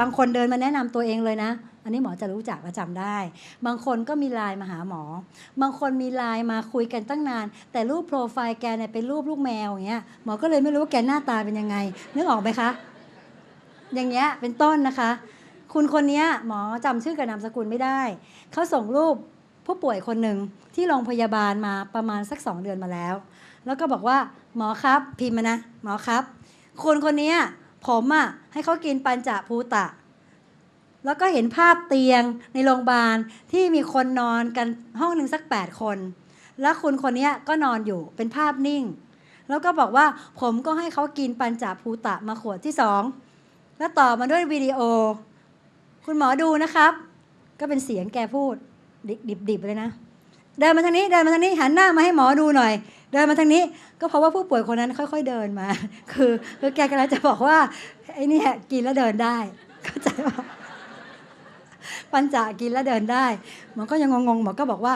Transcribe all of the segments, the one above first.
บางคนเดินมาแนะนำตัวเองเลยนะ อันนี้หมอจะรู้จักและจำได้ บางคนก็มีไลน์มาหาหมอ บางคนมีไลน์มาคุยกันตั้งนาน แต่รูปโปรไฟล์แกเนี่ยเป็นรูปลูกแมวอย่างเงี้ย หมอก็เลยไม่รู้ว่าแกหน้าตาเป็นยังไง นึกออกไหมคะ อย่างเงี้ยเป็นต้นนะคะ คุณคนนี้หมอจำชื่อกับนามสกุลไม่ได้ เขาส่งรูปผู้ป่วยคนหนึ่งที่โรงพยาบาลมาประมาณสักสองเดือนมาแล้ว แล้วก็บอกว่าหมอครับพิมพ์มานะ หมอครับ คนคนนี้ ผมอะให้เขากินปัญจภูตะ แล้วก็เห็นภาพเตียงในโรงพยาบาลที่มีคนนอนกันห้องหนึ่งสัก 8 คน แล้วคุณคนนี้ก็นอนอยู่เป็นภาพนิ่ง แล้วก็บอกว่าผมก็ให้เขากินปัญจภูตะมาขวดที่สองแล้วต่อมาด้วยวิดีโอ คุณหมอดูนะครับ ก็เป็นเสียงแกพูดดิบๆเลยนะ เดินมาทางนี้เดินมาทางนี้หันหน้ามาให้หมอดูหน่อย เดินมาทางนี้ ก็เพราะว่าผู้ป่วยคนนั้นค่อย ๆเดินมา คือคือแกกำลังจะบอกว่าไอ้นี่กินแล้วเดินได้เข้าใจป่ะปัญจากินแล้วเดินได้หมอก็ยังงงๆหมอก็บอกว่า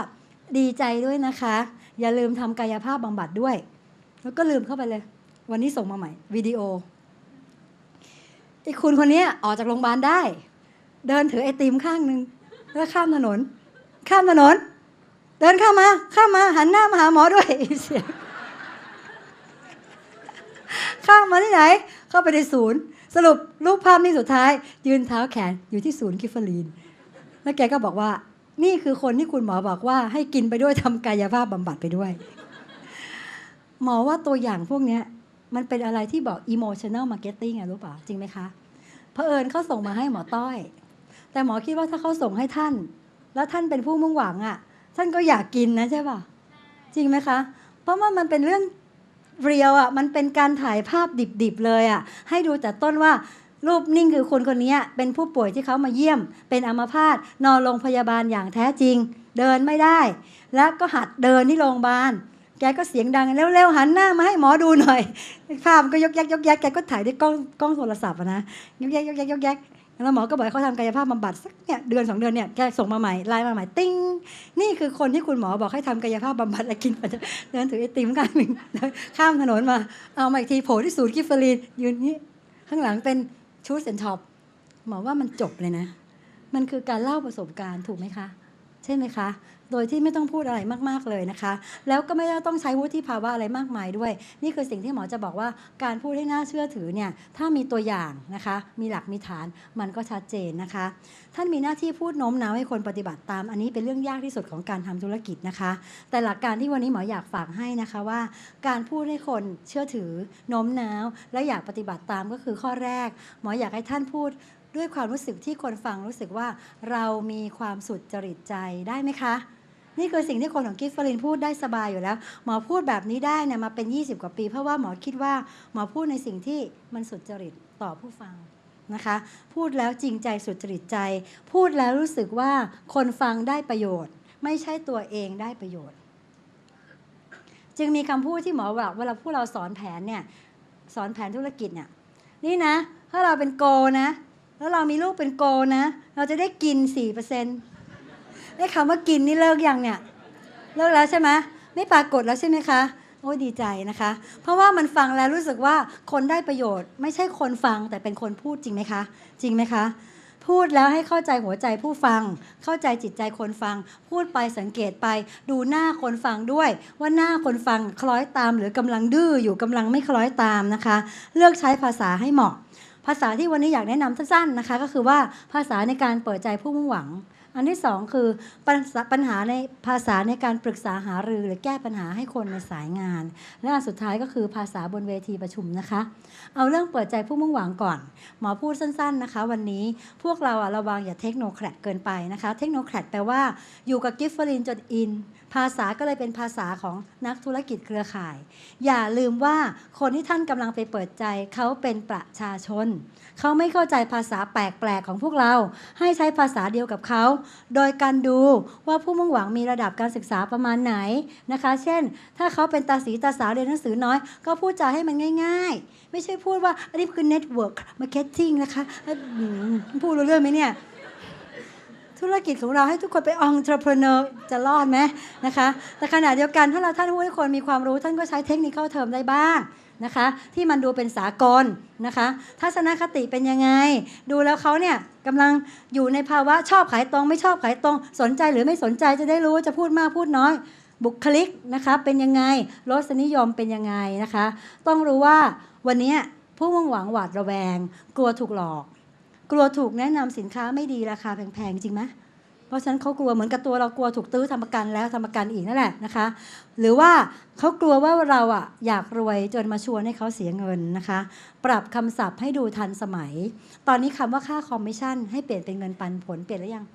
ดีใจด้วยนะคะ อย่าลืมทำกายภาพบำบัดด้วย แล้วก็ลืมเข้าไปเลย วันนี้ส่งมาใหม่วิดีโอไอ้คุณคนนี้ออกจากโรงพยาบาลได้ เดินถือไอติมข้างหนึ่งแล้วข้ามถนน ข้ามถนน เดินเข้ามาข้ามาหันหน้ามาหาหมอด้วยเสียงข้ามาที่ไหน เข้าไปในศูนย์ สรุปรูปภาพนี้สุดท้าย ยืนเท้าแขนอยู่ที่ศูนย์กิฟเฟลีน แล้วแกก็บอกว่า นี่คือคนที่คุณหมอบอกว่าให้กินไปด้วยทำกายภาพบำบัดไปด้วย หมอว่าตัวอย่างพวกเนี้ยมันเป็นอะไรที่บอก emotional marketing อะรู้ป่ะจริงไหมคะเผอิญเขาส่งมาให้หมอต้อย แต่หมอคิดว่าถ้าเขาส่งให้ท่าน แล้วท่านเป็นผู้มุ่งหวังอะ่ะ ท่านก็อยากกินนะใช่ป่ะจริงไหมคะ เพราะว่ามันเป็นเรื่องเรียวอะมันเป็นการถ่ายภาพดิบๆเลยอะให้ดูแต่ต้นว่ารูปนิ่งคือคนคนนี้เป็นผู้ป่วยที่เขามาเยี่ยม เป็นอัมพาตนอนโรงพยาบาลอย่างแท้จริง เดินไม่ได้ แล้วก็หัดเดินที่โรงพยาบาล แกก็เสียงดังเร็วๆหันหน้ามาให้หมอดูหน่อยภาพมันก็ยกแยกยกแยกแกก็ถ่ายด้วยกล้องกล้องโทรศัพท์นะยกแยกยกแยกยกแยก แล้วหมอก็บอกให้เขาทำกายภาพบำบัดสักเนี่ยเดือนสองเดือนเนี่ยแกส่งมาใหม่ไลน์มาใหม่ติ้งนี่คือคนที่คุณหมอบอกให้ทำกายภาพบำบัดและกินปัจจุเดินถือไอติมข้างหนึ่งข้ามถนนมาเอามาอีกทีโผล่ที่ศูนย์กิฟเฟอรีนยืนนี้ข้างหลังเป็นชูสเซนท็อปหมอว่ามันจบเลยนะ มันคือการเล่าประสบการณ์ถูกไหมคะ ใช่ไหมคะ โดยที่ไม่ต้องพูดอะไรมาก ๆ เลยนะคะ แล้วก็ไม่ต้องใช้วุฒิภาวะอะไรมากมายด้วย นี่คือสิ่งที่หมอจะบอกว่าการพูดให้น่าเชื่อถือเนี่ยถ้ามีตัวอย่างนะคะ มีหลักมีฐานมันก็ชัดเจนนะคะ ท่านมีหน้าที่พูดโน้มน้าวให้คนปฏิบัติตาม อันนี้เป็นเรื่องยากที่สุดของการทำธุรกิจนะคะ แต่หลักการที่วันนี้หมออยากฝากให้นะคะว่า การพูดให้คนเชื่อถือโน้มน้าว และอยากปฏิบัติตามก็คือข้อแรก หมออยากให้ท่านพูดด้วยความรู้สึกที่คนฟังรู้สึกว่าเรามีความสุดจริตใจได้ไหมคะ นี่คือสิ่งที่คนของกิฟฟลินพูดได้สบายอยู่แล้ว หมอพูดแบบนี้ได้เนี่ยมาเป็น 20 กว่าปี เพราะว่าหมอคิดว่าหมอพูดในสิ่งที่มันสุดจริตต่อผู้ฟังนะคะ พูดแล้วจริงใจสุดจริตใจ พูดแล้วรู้สึกว่าคนฟังได้ประโยชน์ ไม่ใช่ตัวเองได้ประโยชน์ จึงมีคำพูดที่หมอบอกเวลาผู้เราสอนแผนเนี่ยสอนแผนธุรกิจเนี่ยนี่นะ ถ้าเราเป็นโกนะ แล้วเรามีลูกเป็นโกนะ เราจะได้กิน4% ได้คำว่ากินนี่เลิกยังเนี่ยเลิกแล้วใช่ไหมไม่ปรากฏแล้วใช่ไหมคะโอ้ดีใจนะคะ เพราะว่ามันฟังแล้วรู้สึกว่าคนได้ประโยชน์ ไม่ใช่คนฟังแต่เป็นคนพูดจริงไหมคะ จริงไหมคะ พูดแล้วให้เข้าใจหัวใจผู้ฟัง เข้าใจจิตใจคนฟัง พูดไปสังเกตไป ดูหน้าคนฟังด้วย ว่าหน้าคนฟังคล้อยตาม หรือกำลังดื้ออยู่กำลังไม่คล้อยตามนะคะ เลือกใช้ภาษาให้เหมาะ ภาษาที่วันนี้อยากแนะนำสั้นๆนะคะ ก็คือว่าภาษาในการเปิดใจผู้มุ่งหวัง อันที่สองคือปัญหาปัญหาในภาษาในการปรึกษาหารือหรือแก้ปัญหาให้คนในสายงาน และอันสุดท้ายก็คือภาษาบนเวทีประชุมนะคะ เอาเรื่องเปิดใจผู้มุ่งหวังก่อน หมอพูดสั้นๆนะคะ วันนี้พวกเราอะระวังอย่าเทคโนแครดเกินไปนะคะ เทคโนแครดแปลว่าอยู่กับกิฟเฟอรินจนอิน ภาษาก็เลยเป็นภาษาของนักธุรกิจเครือข่าย อย่าลืมว่าคนที่ท่านกำลังไปเปิดใจเขาเป็นประชาชน เขาไม่เข้าใจภาษาแปลกๆของพวกเรา ให้ใช้ภาษาเดียวกับเขาโดยการดูว่าผู้มุ่งหวังมีระดับการศึกษาประมาณไหนนะคะ เช่น ถ้าเขาเป็นตาสีตาสาวเรียนหนังสือน้อย ก็พูดจาให้มันง่าย ๆ ไม่ใช่พูดว่าอันนี้คือ network marketing นะคะพูดรู้เรื่องไหมเนี่ยธุรกิจของเราให้ทุกคนเป็น entrepreneur จะรอดไหมนะคะ แต่ขณะเดียวกันถ้าเราท่านผู้ให้คนมีความรู้ท่านก็ใช้เทคนิคเข้าเทอมได้บ้าง นะคะที่มันดูเป็นสากลนะคะทัศนคติเป็นยังไง ดูแล้วเขาเนี่ยกำลังอยู่ในภาวะชอบขายตรง ไม่ชอบขายตรง สนใจหรือไม่สนใจจะได้รู้ว่าจะพูดมากพูดน้อย บุคลิกนะคะเป็นยังไงรสนิยมเป็นยังไงนะคะ ต้องรู้ว่าวันนี้ผู้มุ่งหวังหวาดระแวง กลัวถูกหลอก กลัวถูกแนะนำสินค้าไม่ดีราคาแพงๆจริงไหม เพราะฉะนั้นเขากลัวเหมือนกับตัวเรากลัวถูกตื้อทำประกันแล้วทำประกันอีกนั่นแหละนะคะ หรือว่าเขากลัวว่าเราอะอยากรวยจนมาชวนให้เขาเสียเงินนะคะ ปรับคำศัพท์ให้ดูทันสมัย ตอนนี้คำว่าค่าคอมมิชชั่นให้เปลี่ยนเป็นเงินปันผลเปลี่ยนหรือยัง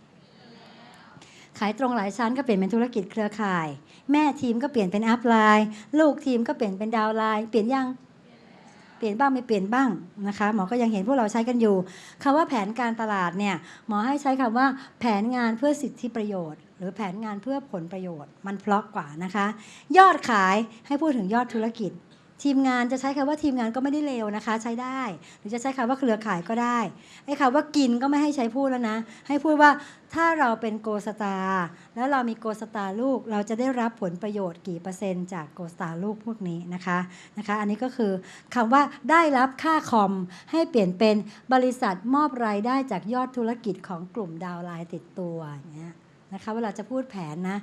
ขายตรงหลายชั้นก็เปลี่ยนเป็นธุรกิจเครือข่าย แม่ทีมก็เปลี่ยนเป็นอัพไลน์ ลูกทีมก็เปลี่ยนเป็นดาวไลน์ เปลี่ยนยัง เปลี่ยนบ้างไม่เปลี่ยนบ้างนะคะหมอก็ยังเห็นพวกเราใช้กันอยู่คำว่าแผนการตลาดเนี่ยหมอให้ใช้คำว่าแผนงานเพื่อสิทธิประโยชน์ หรือแผนงานเพื่อผลประโยชน์ มันเพลาะกว่านะคะ ยอดขายให้พูดถึงยอดธุรกิจ ทีมงานจะใช้คำว่าทีมงานก็ไม่ได้เลวนะคะ ใช้ได้ หรือจะใช้คำว่าเครือข่ายก็ได้ไอ้คำว่ากินก็ไม่ให้ใช้พูดแล้วนะ ให้พูดว่าถ้าเราเป็นโกสตาแล้วเรามีโกสตาลูก เราจะได้รับผลประโยชน์กี่เปอร์เซ็นต์จากโกสตาลูกพวกนี้นะคะนะคะ อันนี้ก็คือคำว่าได้รับค่าคอมให้เปลี่ยนเป็นบริษัทมอบรายได้จากยอดธุรกิจของกลุ่มดาวไลน์ติดตัวอย่างเงี้ย นะคะเวลาจะพูดแผนนะ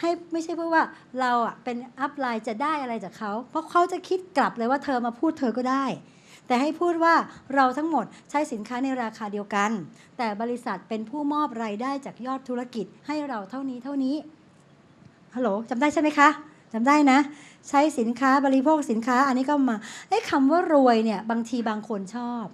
ให้ไม่ใช่เพราะว่าเราอะเป็นอัพไลน์จะได้อะไรจากเขาเพราะเขาจะคิดกลับเลยว่าเธอมาพูดเธอก็ได้ แต่ให้พูดว่าเราทั้งหมดใช้สินค้าในราคาเดียวกัน แต่บริษัทเป็นผู้มอบรายได้จากยอดธุรกิจให้เราเท่านี้เท่านี้ฮัลโหลจำได้ใช่ไหมคะจำได้นะ ใช้สินค้าบริโภคสินค้า อันนี้ก็มาไอ้คำว่ารวยเนี่ยบางทีบางคนชอบ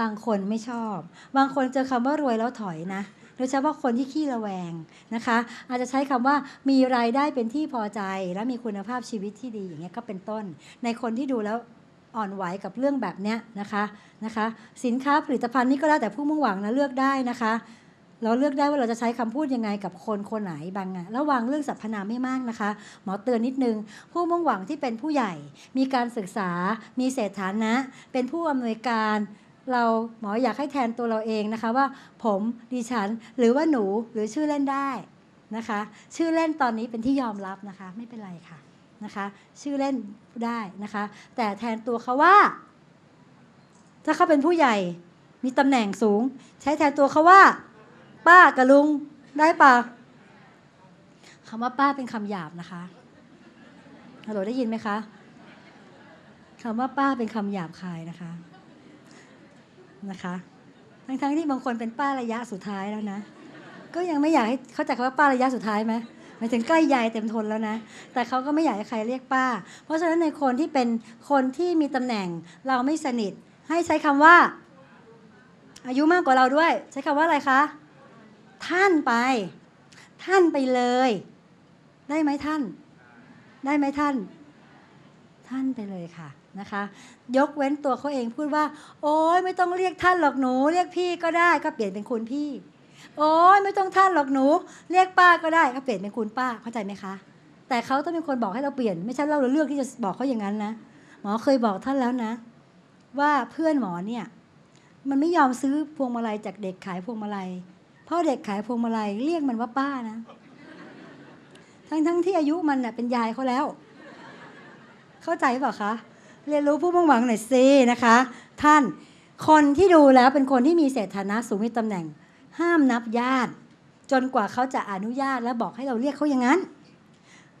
บางคนไม่ชอบ บางคนเจอคำว่ารวยแล้วถอยนะ โดยเฉพาะคนที่ขี้ระแวงนะคะ อาจจะใช้คำว่ามีรายได้เป็นที่พอใจและมีคุณภาพชีวิตที่ดีอย่างเงี้ยก็เป็นต้น ในคนที่ดูแล้วอ่อนไหวกับเรื่องแบบเนี้ยนะคะนะคะ สินค้าผลิตภัณฑ์นี่ก็แล้วแต่ผู้มุ่งหวังนะเลือกได้นะคะ เราเลือกได้ว่าเราจะใช้คำพูดยังไงกับคนคนไหนบางอะระวังเรื่องสรรพนามไม่มากนะคะ หมอเตือนนิดนึง ผู้มุ่งหวังที่เป็นผู้ใหญ่ มีการศึกษา มีเศรษฐานะ เป็นผู้อำนวยการ เราหมออยากให้แทนตัวเราเองนะคะว่าผมดิฉันหรือว่าหนูหรือชื่อเล่นได้นะคะ ชื่อเล่นตอนนี้เป็นที่ยอมรับนะคะ ไม่เป็นไรค่ะนะคะ ชื่อเล่นได้นะคะ แต่แทนตัวเขาว่า ถ้าเขาเป็นผู้ใหญ่มีตำแหน่งสูง ใช้แทนตัวเขาว่า ป้ากับลุงได้ปะคำว่าป้าเป็นคำหยาบนะคะฮัลโหลได้ยินไหมคะคำว่าป้าเป็นคำหยาบคายนะคะ นะคะทั้งๆที่บางคนเป็นป้าระยะสุดท้ายแล้วนะ ก็ยังไม่อยากให้เข้าใจคำว่าป้าระยะสุดท้ายไหมหมายถึงใกล้ยายเต็มทนแล้วนะ แต่เขาก็ไม่อยากให้ใครเรียกป้า เพราะฉะนั้นในคนที่เป็นคนที่มีตำแหน่งเราไม่สนิท ให้ใช้คำว่า อายุมากกว่าเราด้วย ใช้คำว่าอะไรคะ ท่านไป ท่านไปเลย ได้ไหมท่าน ได้ไหมท่าน ท่านไปเลยค่ะ นะคะ ยกเว้นตัวเขาเองพูดว่า โอ้ยไม่ต้องเรียกท่านหรอกหนู เรียกพี่ก็ได้ก็เปลี่ยนเป็นคุณพี่ โอ้ยไม่ต้องท่านหรอกหนู เรียกป้าก็ได้ก็เปลี่ยนเป็นคุณป้าเข้าใจไหมคะ แต่เขาต้องเป็นคนบอกให้เราเปลี่ยนไม่ใช่เราเลือกที่จะบอกเขาอย่างนั้นนะหมอเคยบอกท่านแล้วนะ ว่าเพื่อนหมอเนี่ยมันไม่ยอมซื้อพวงมาลัยจากเด็กขายพวงมาลัยเพราะเด็กขายพวงมาลัยเรียกมันว่าป้านะ ทั้งทั้งๆที่อายุมันน่ะเป็นยายเขาแล้ว เข้าใจเปล่าคะ เรียนรู้ผู้มุ่งหวังหน่อยสินะคะ ท่านคนที่ดูแล้วเป็นคนที่มีเศรษฐานะสูงมีตำแหน่ง ห้ามนับญาติ จนกว่าเขาจะอนุญาตและบอกให้เราเรียกเขาอย่างนั้น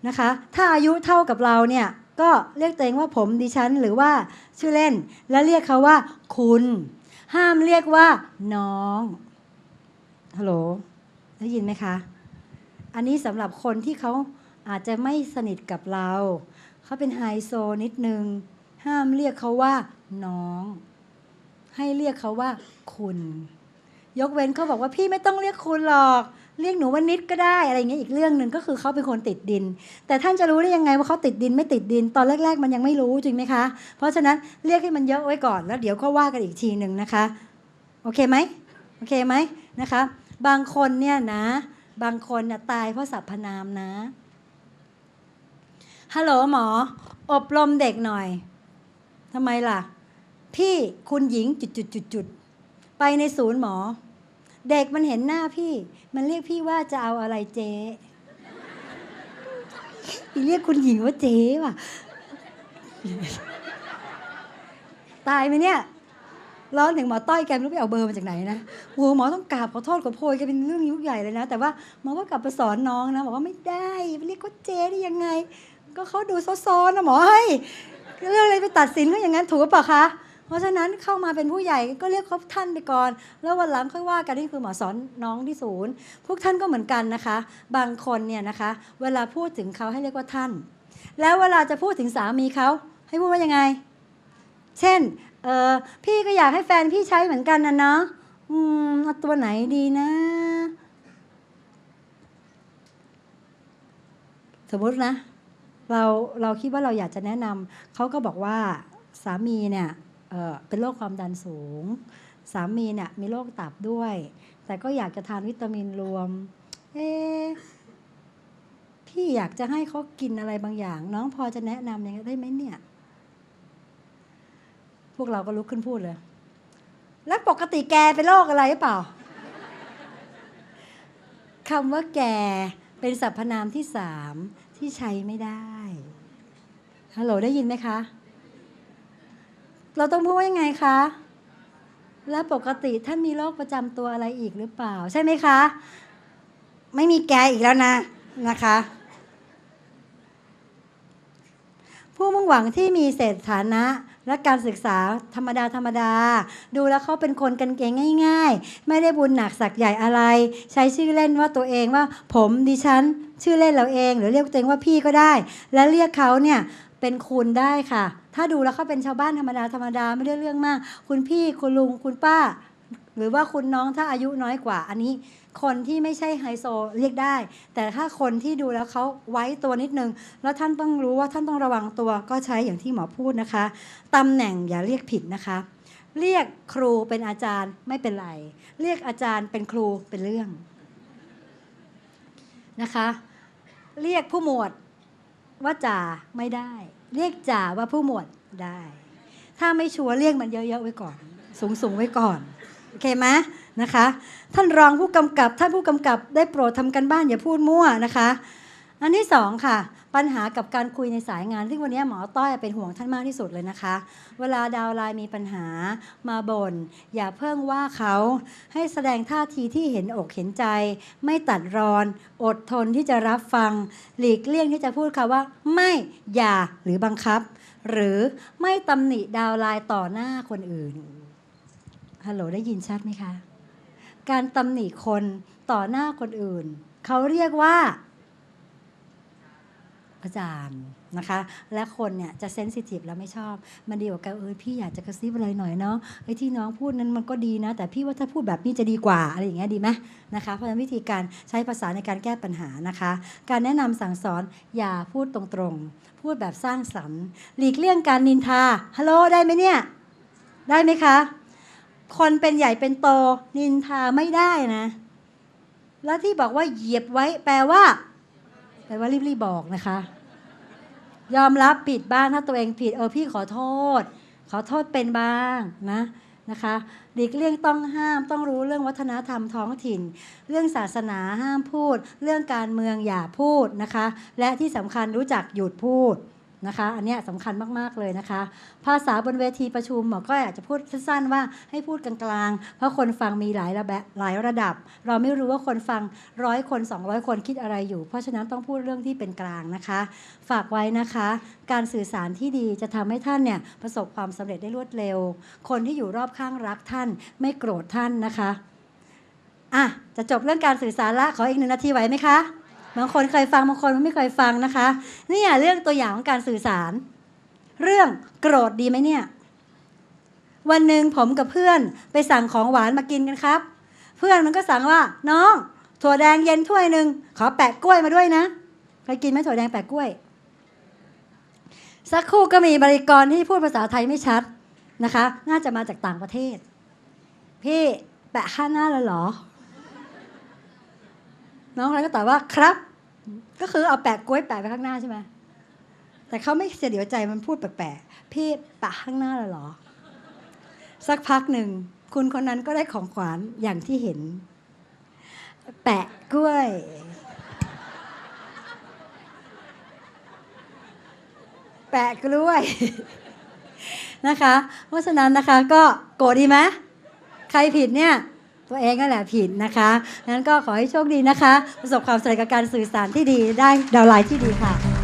นะคะ ถ้าอายุเท่ากับเราเนี่ยก็เรียกตัวเองว่าผมดิฉันหรือว่าชื่อเล่น แล้วเรียกเขาว่า คุณ ห้ามเรียกว่า น้องฮัลโหลได้ยินไหมคะ อันนี้สำหรับคนที่เขาอาจจะไม่สนิทกับเรา เขาเป็นไฮโซนิดนึง ห้ามเรียกเขาว่า น้อง ให้เรียกเขาว่า คุณ ยกเว้นเขาบอกว่าพี่ไม่ต้องเรียกคุณหรอก เรียกหนูว่านิดก็ได้อะไรเงี้ยอีกเรื่องหนึ่งก็คือเขาเป็นคนติดดิน แต่ท่านจะรู้ได้ยังไงว่าเขาติดดินไม่ติดดิน ตอนแรก ๆ มันยังไม่รู้จริงไหมคะ เพราะฉะนั้นเรียกให้มันเยอะไว้ก่อน แล้วเดี๋ยวก็ว่ากันอีกทีหนึ่งนะคะ โอเคไหมโอเคไหมนะคะ บางคนเนี่ยนะ บางคนน่ะตายเพราะสรรพนามนะฮัลโหลหมอ อบรมเด็กหน่อย ทำไมล่ะ พี่คุณหญิงจุดจุดจุดจุดๆไปในศูนย์หมอ เด็กมันเห็นหน้าพี่ มันเรียกพี่ว่าจะเอาอะไรเจ๊เรียกคุณหญิงว่าเจ๊ว่ะ ตายไหมเนี่ยร้อนถึงหมอต้อยแกไม่รู้ไปเอาเบอร์มาจากไหนนะโอ้หมอต้องกราบขอโทษขอโพยแกเป็นเรื่องยุ่งใหญ่เลยนะ แต่ว่าหมอก็กลับไปสอนน้องนะบอกว่าไม่ได้เรียกเขาเจ๊ได้ยังไง ก็เขาดูซ้อนๆนะหมอเฮ้ย เรื่องอะไรไปตัดสินเขาอย่างนั้นถูกหรือเปล่าคะ เพราะฉะนั้นเข้ามาเป็นผู้ใหญ่ก็เรียกเขาท่านไปก่อน แล้ววันหลังค่อยว่ากันนี่คือหมอสอนน้องที่ศูนย์ พวกท่านก็เหมือนกันนะคะ บางคนเนี่ยนะคะ เวลาพูดถึงเขาให้เรียกว่าท่าน แล้วเวลาจะพูดถึงสามีเขาให้พูดว่ายังไง เช่นเออพี่ก็อยากให้แฟนพี่ใช้เหมือนกันนะเนาะอืมเอาตัวไหนดีนะ สมมตินะ เราเราคิดว่าเราอยากจะแนะนำเขาก็บอกว่าสามีเนี่ยเเป็นโรคความดันสูง สามีเนี่ยมีโรคตับด้วย แต่ก็อยากจะทานวิตามินรวม เอ๊พี่อยากจะให้เขากินอะไรบางอย่าง น้องพอจะแนะนำยังไงได้ไหมเนี่ย พวกเราก็ลุกขึ้นพูดเลย แล้วปกติแกเป็นโรคอะไรหรือเปล่าคำว่าแกเป็นสรรพนามที่สาม ที่ใช้ไม่ได้ฮัลโหลได้ยินไหมคะ เราต้องพูดว่ายังไงคะ แล้วปกติท่านมีโรคประจำตัวอะไรอีกหรือเปล่า ใช่ไหมคะ ไม่มีแกอีกแล้วนะนะคะ ผู้มุ่งหวังที่มีเศรษฐานะ และการศึกษาธรรมดาธรรมดา ดูแล้วเขาเป็นคนกันเกงง่าย ๆ ไม่ได้บุญหนักสักใหญ่อะไร ใช้ชื่อเล่นว่าตัวเองว่าผมดิฉันชื่อเล่นเราเอง หรือเรียกตัวเองว่าพี่ก็ได้ และเรียกเขาเนี่ยเป็นคุณได้ค่ะ ถ้าดูแล้วเขาเป็นชาวบ้านธรรมดาธรรมดาไม่ได้เรื่องมาก คุณพี่คุณลุงคุณป้า หรือว่าคุณน้องถ้าอายุน้อยกว่าอันนี้ คนที่ไม่ใช่ไฮโซเรียกได้ แต่ถ้าคนที่ดูแล้วเขาไว้ตัวนิดนึง แล้วท่านต้องรู้ว่าท่านต้องระวังตัวก็ใช้อย่างที่หมอพูดนะคะตำแหน่งอย่าเรียกผิดนะคะ เรียกครูเป็นอาจารย์ไม่เป็นไร เรียกอาจารย์เป็นครูเป็นเรื่องนะคะ เรียกผู้หมวดว่าจ่าไม่ได้ เรียกจ่าว่าผู้หมวดได้ ถ้าไม่ชัวร์เรียกมันเยอะๆไว้ก่อน สูงๆไว้ก่อน โอเคไหม นะคะ ท่านรองผู้กำกับท่านผู้กำกับได้โปรดทำกันบ้านอย่าพูดมั่วนะคะ อันที่สองค่ะ ปัญหากับการคุยในสายงานที่วันนี้หมอต้อยเป็นห่วงท่านมากที่สุดเลยนะคะ เวลาดาวไลน์มีปัญหามาบน่นอย่าเพิ่งว่าเขาให้แสดงท่าทีที่เห็นอกเห็นใจ ไม่ตัดรอน อดทนที่จะรับฟัง หลีกเลี่ยงที่จะพูดคำว่า ไม่อย่าหรือบังคับ หรือไม่ตำหนิดาวไลน์ต่อหน้าคนอื่นฮัลโหลได้ยินชัดไหมคะ การตำหนิคนต่อหน้าคนอื่น เขาเรียกว่าอาจารย์นะคะ และคนเนี่ยจะเซนซิทีฟแล้วไม่ชอบ มันดีกว่ากันเออพี่อยากจะกระซิบอะไรหน่อยเนาะไอ้ที่น้องพูดนั้นมันก็ดีนะ แต่พี่ว่าถ้าพูดแบบนี้จะดีกว่าอะไรอย่างเงี้ยดีไหมนะคะ เพราะฉะนั้นวิธีการใช้ภาษาในการแก้ปัญหานะคะ การแนะนำสั่งสอนอย่าพูดตรงๆ พูดแบบสร้างสรรค์ หลีกเลี่ยงการนินทาฮัลโหลได้ไหมเนี่ย ได้ไหมคะ คนเป็นใหญ่เป็นโต นินทาไม่ได้นะ แล้วที่บอกว่าเหยียบไว้แปลว่า แปลว่ารีบๆบอกนะคะ ยอมรับผิดบ้างถ้าตัวเองผิดเออพี่ขอโทษ ขอโทษเป็นบ้างนะนะคะหลีกเลี่ยงต้องห้ามต้องรู้เรื่องวัฒนธรรมท้องถิ่น เรื่องศาสนาห้ามพูด เรื่องการเมืองอย่าพูดนะคะ และที่สำคัญรู้จักหยุดพูด นะคะอันนี้สำคัญมากๆเลยนะคะ ภาษาบนเวทีประชุมหมอก็อยากจะพูดสั้นๆว่าให้พูดกลางๆ เพราะคนฟังมีหลายระแบบหลายระดับ เราไม่รู้ว่าคนฟังร้อยคน 200 คนคิดอะไรอยู่ เพราะฉะนั้นต้องพูดเรื่องที่เป็นกลางนะคะ ฝากไว้นะคะ การสื่อสารที่ดีจะทำให้ท่านเนี่ยประสบความสำเร็จได้รวดเร็ว คนที่อยู่รอบข้างรักท่าน ไม่โกรธท่านนะคะอะจะจบเรื่องการสื่อสารละขออีกหนึ่งนาทีไหวไหมคะ บางคนเคยฟังบางคนไม่เคยฟังนะคะนี่เรื่องตัวอย่างของการสื่อสาร เรื่องโกรธดีไหมเนี่ย วันหนึ่งผมกับเพื่อนไปสั่งของหวานมากินกันครับ เพื่อนมันก็สั่งว่า น้อง ถั่วแดงเย็นถ้วยหนึ่งขอแปะกล้วยมาด้วยนะเคยกินไหมถั่วแดงแปะกล้วย สักครู่ก็มีบริกรที่พูดภาษาไทยไม่ชัดนะคะ น่าจะมาจากต่างประเทศ พี่แปะข้างหน้าเลยเหรอ น้องอะไรก็ตอบว่าครับ ก็คือเอาแปะกล้วยแปะไปข้างหน้าใช่ไหมแต่เขาไม่เสียเดี๋ยวใจมันพูดแปลกๆพี่แปะข้างหน้าเลยเหรอ สักพักหนึ่งคุณคนนั้นก็ได้ของขวัญอย่างที่เห็น แปะกล้วย แปะกล้วย นะคะ เพราะฉะนั้นนะคะก็โกรธดีไหมใครผิดเนี่ย ตัวเองนั่นแหละผิดนะคะงั้นก็ขอให้โชคดีนะคะ ประสบความสำเร็จกับการสื่อสารที่ดีได้ดาวไลน์ที่ดีค่ะ